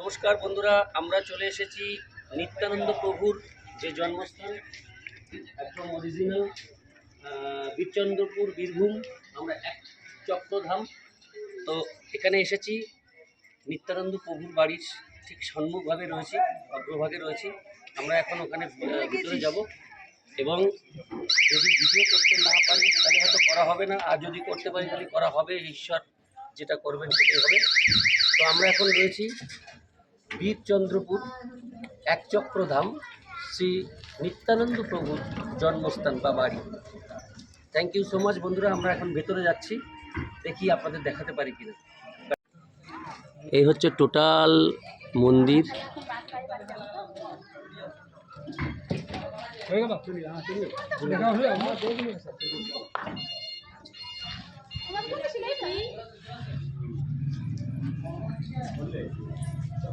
নমস্কার বন্ধুরা, আমরা চলে এসেছি নিত্যানন্দ প্রভুর যে জন্মস্থান, একদম অরিজিনাল বীরচন্দ্রপুর বীরভূম, আমরা এক চক্রধাম। তো এখানে এসেছি, নিত্যানন্দ প্রভুর বাড়ির ঠিক সম্মুখভাবে রয়েছি, অগ্রভাগে রয়েছি। আমরা এখন ওখানে ভিতরে যাব এবং যদি ভিডিও করতে না পারি, তাহলে হয়তো করা হবে না। আর যদি করতে পারি, তাহলে করা হবে। ঈশ্বর যেটা করবেন, সেটাই হবে। তো আমরা এখন রয়েছি বীরচন্দ্রপুর একচক্রধাম শ্রী নিত্যানন্দ প্রভুর জন্মস্থান বা বাড়ি। থ্যাংক ইউ সো মাচ বন্ধুরা, আমরা এখন ভেতরে যাচ্ছি, দেখি আপনাদের দেখাতে পারি কিনা। এই হচ্ছে টোটাল মন্দির।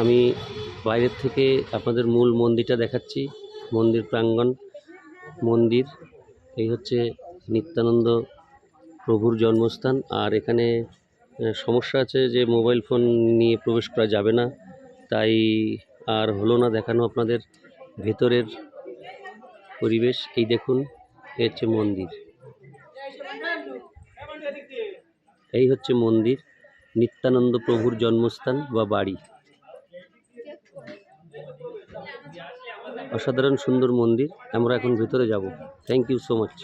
আমি বাইরের থেকে আপনাদের মূল মন্দিরটা দেখাচ্ছি, মন্দির প্রাঙ্গণ, মন্দির। এই হচ্ছে নিত্যানন্দ প্রভুর জন্মস্থান। আর এখানে সমস্যা আছে যে মোবাইল ফোন নিয়ে প্রবেশ করা যাবে না। তাই আর হলো না দেখানো আপনাদের ভেতরের পরিবেশ। এই দেখুন এই হচ্ছে মন্দির। এই হচ্ছে মন্দির, নিত্যানন্দ প্রভুর জন্মস্থান বা বাড়ি। অসাধারণ সুন্দর মন্দির আমরা এখন ভেতরে যাব। Thank you so much